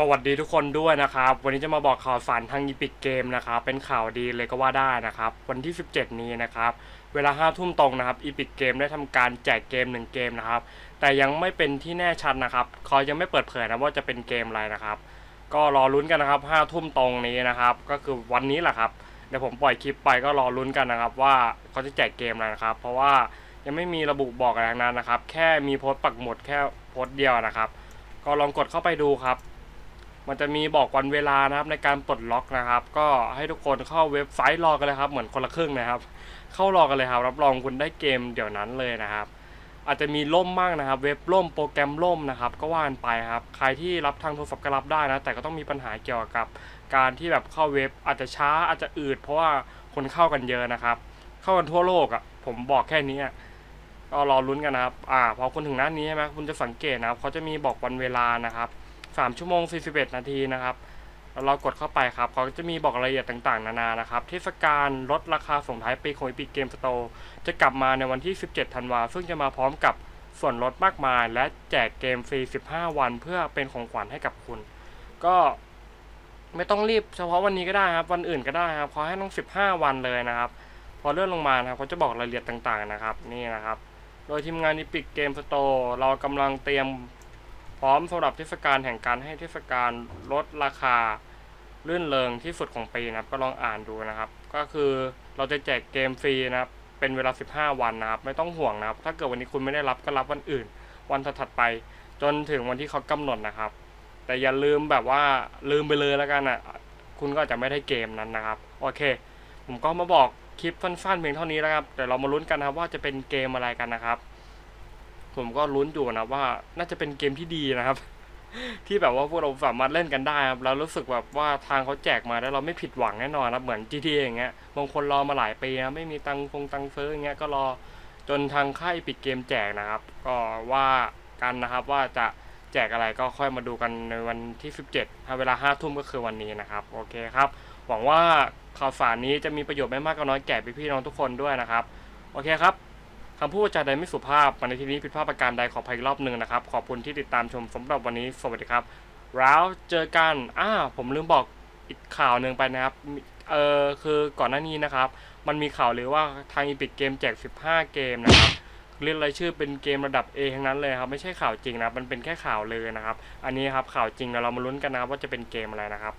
สวัสดีทุกคนด้วยนะครับ วันนี้จะมาบอกข่าวสารทางอีพิกเกมนะครับ เป็นข่าวดีเลยก็ว่าได้นะครับ วันที่ 17 นี้นะครับ เวลา5ทุ่มตรงนะครับอีพิกเกมได้ทำการแจกเกม 1 เกมนะครับ แต่ยังไม่เป็นที่แน่ชัดนะครับเขายังไม่เปิดเผยนะว่าจะเป็นเกมอะไรนะครับ ก็รอลุ้นกันนะครับ5ทุ่มตรงนี้นะครับ ก็คือวันนี้แหละครับ เดี๋ยวผมปล่อยคลิปไปก็รอลุ้นกันนะครับ ว่าเขาจะแจกเกมอะไรนะครับ เพราะว่ายังไม่มีระบุบอกอะไรทั้งนั้นนะครับ แค่มีโพสต์ปักหมุดแค่โพสต์เดียวนะครับ ก็ลองกดเข้าไปดูครับ มันจะมีบอกวันเวลานะครับในการปลดล็อกนะครับ ก็ให้ทุกคนเข้าเว็บไซต์รอกันเลยครับ เหมือนคนละครึ่งนะครับ เข้ารอกันเลยครับ รับรองคุณได้เกมเดี๋ยวนั้นเลยนะครับ อาจจะมีล่มบ้างนะครับ เว็บล่มโปรแกรมล่มนะครับ ก็ว่ากันไปครับ ใครที่รับทางโทรศัพท์ก็รับได้นะ แต่ก็ต้องมีปัญหาเกี่ยวกับ การที่แบบเข้าเว็บอาจจะช้าอาจจะอืดเพราะว่าคนเข้ากันเยอะนะครับ เข้ากันทั่วโลกอะผมบอกแค่นี้อะก็รอลุ้นกันนะครับ อ่า พอคุณถึงหน้านี้ใช่ไหมคุณจะสังเกตนะครับ เขาจะมีบอกวันเวลานะครับ 3 ชั่วโมง 41 นาทีนะครับแล้วเรากดเข้าไปครับเขาจะมีบอกรายละเอียดต่างๆ นานานะครับเทศกาลลดราคาส่งท้ายปีของ Epic Game Store จะกลับมาในวันที่ 17 ธันวาซึ่งจะมาพร้อมกับส่วนลดมากมาย และแจกเกมฟรี 15 วันเพื่อเป็นของขวัญให้กับคุณ ก็ไม่ต้องรีบเฉพาะวันนี้ก็ได้ครับ วันอื่นก็ได้ครับขอให้ต้อง 15 วันเลยนะครับ พอเลื่อนลงมานะครับเขาจะบอกรายละเอียดต่างๆนะครับ นี่นะครับ โดยทีมงาน Epic Game Store เรากำลังเตรียม พร้อมสำหรับเทศกาลแห่งการให้เทศกาลลดราคาลื่นเริงที่สุดของปีนะครับก็ลองอ่านดูนะครับ ก็คือเราจะแจกเกมฟรีนะครับเป็นเวลา 15 วันนะครับ ไม่ต้องห่วงนะครับ ถ้าเกิดวันนี้คุณไม่ได้รับก็รับวันอื่น วันถัดๆไป จนถึงวันที่เขากำหนดนะครับ แต่อย่าลืมแบบว่าลืมไปเลยแล้วกันอะคุณก็จะไม่ได้เกมนั้นนะครับโอเค ผมก็มาบอกคลิปสั้นๆเพียงเท่านี้แล้วครับแต่เรามาลุ้นกันนะครับว่าจะเป็นเกมอะไรกันนะครับ ผมก็ลุ้นอยู่นะว่า น่าจะเป็นเกมที่ดีนะครับ ที่แบบว่าพวกเราสามารถเล่นกันได้ครับแล้วรู้สึกแบบว่าทางเขาแจกมาแล้วเราไม่ผิดหวังแน่นอนครับเหมือน GTA อย่างเงี้ยบางคนรอมาหลายปีนะไม่มีตังฟงตังเฟ้ออย่างเงี้ยก็รอจนทางค่ายปิดเกมแจกนะครับ ก็ว่ากันนะครับว่าจะแจกอะไรก็ค่อยมาดูกันในวันที่ 17เวลา5ทุ่มก็คือวันนี้นะครับ โอเคครับ หวังว่าข่าวสารนี้จะมีประโยชน์ไม่มากก็น้อยแก่พี่ๆน้องทุกคนด้วยนะครับ โอเคครับ คำพูดจาใดไม่สุภาพมาในที่นี้ผิดพลาดประการใดขออภัยรอบหนึ่งนะครับ ขอบคุณที่ติดตามชมสำหรับวันนี้สวัสดีครับ แล้วเจอกันอ่าผมลืมบอกอีกข่าวหนึ่งไปนะครับเออคือก่อนหน้านี้นะครับ มันมีข่าวหรือว่าทางอีพิกเกมแจก 15 เกมนะครับเรียกรายชื่อเป็นเกมระดับ A ทั้งนั้นเลยครับไม่ใช่ข่าวจริงนะมันเป็นแค่ข่าวเลยนะครับ อันนี้ครับข่าวจริงแล้วเรามาลุ้นกันนะครับว่าจะเป็นเกมอะไรนะครับ